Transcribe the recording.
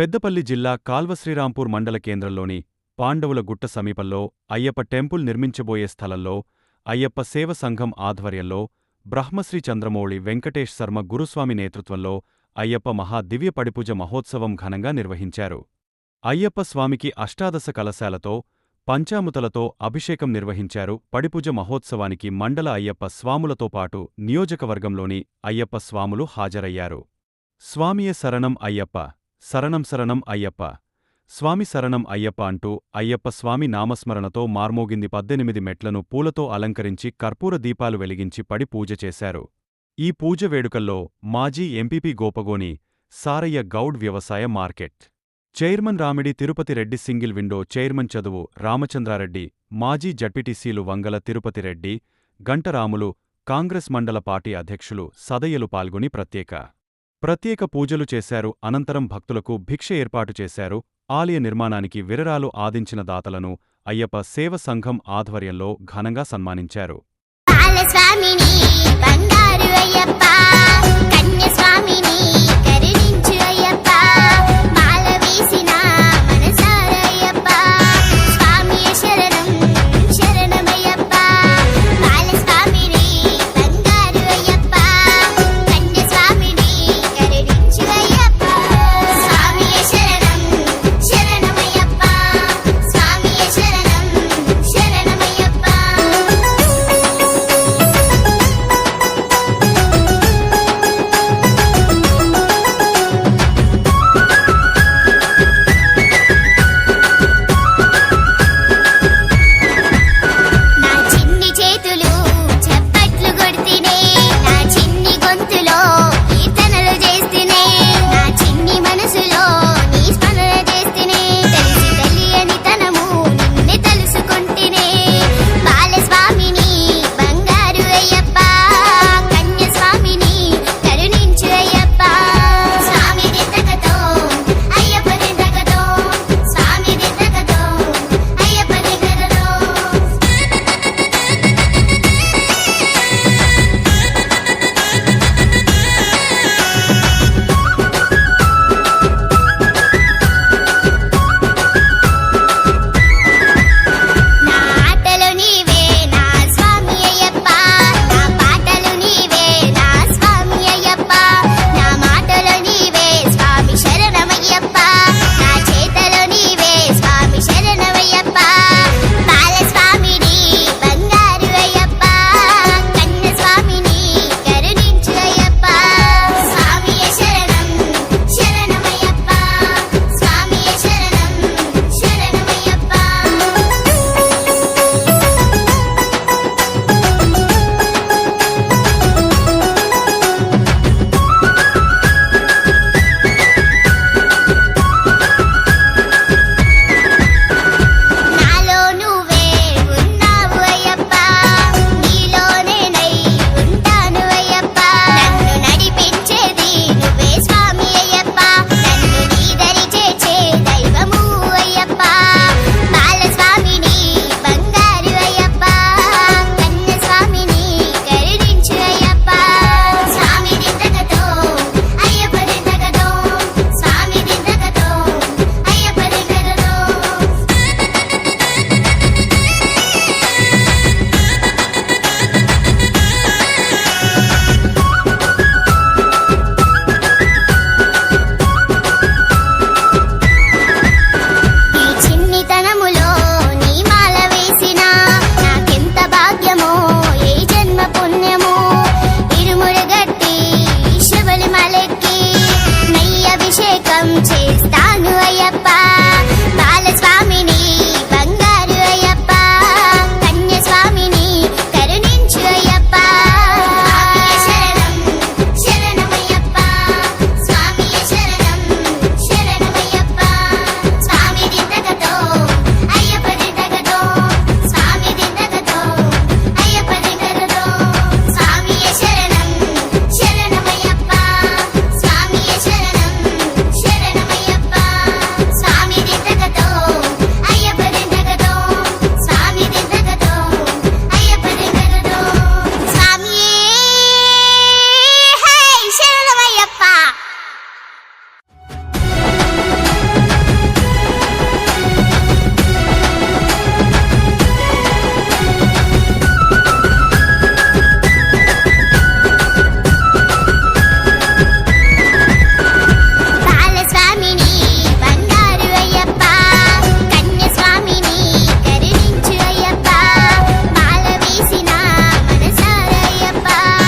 పెద్దపల్లి జిల్లా కాల్వశ్రీరాంపూర్ మండల కేంద్రంలోని పాండవుల గుట్ట సమీపంలో అయ్యప్ప టెంపుల్ నిర్మించబోయే స్థలంలో అయ్యప్ప సేవ సంఘం ఆధ్వర్యంలో బ్రహ్మశ్రీ చంద్రమౌళి వెంకటేష్ శర్మ గురుస్వామి నేతృత్వంలో అయ్యప్ప మహా దివ్య పడిపూజ మహోత్సవం ఘనంగా నిర్వహించారు. అయ్యప్ప స్వామికి అష్టాదశ కలశాలతో పంచాముతలతో అభిషేకం నిర్వహించారు. పడిపూజ మహోత్సవానికి మండల అయ్యప్ప స్వాములతో పాటు నియోజకవర్గంలోని అయ్యప్ప స్వాములు హాజరయ్యారు. స్వామియే శరణం అయ్యప్ప. శరణం శరణం అయ్యప్ప. స్వామి శరణం అయ్యప్ప అంటూ అయ్యప్ప స్వామి నామస్మరణతో మార్మోగింది పద్దెనిమిది మెట్లను పూలతో అలంకరించి కర్పూర దీపాలు వెలిగించి పడి పూజ చేశారు. ఈ పూజ వేడుకల్లో మాజీ ఎంపీపీ గోపగోని సారయ్య గౌడ్ వ్యవసాయ market. Chairman Ramidi Tirupati Reddy single window chairman Chaduvu Ramachandra Reddy మాజీ జడ్పీటీసీలు వంగల తిరుపతి రెడ్డి గంటరాములు కాంగ్రెస్ మండల పార్టీ అధ్యక్షులు సదయ్యలు పాల్గొని ప్రత్యేక ప్రత్యేక పూజలు చేశారు. అనంతరం భక్తులకు భిక్ష ఏర్పాటు చేశారు. ఆలయ నిర్మాణానికి విరరాలు ఆదించిన దాతలను అయ్యప్ప సేవ సంఘం ఆధ్వర్యంలో ఘనంగా సన్మానించారు.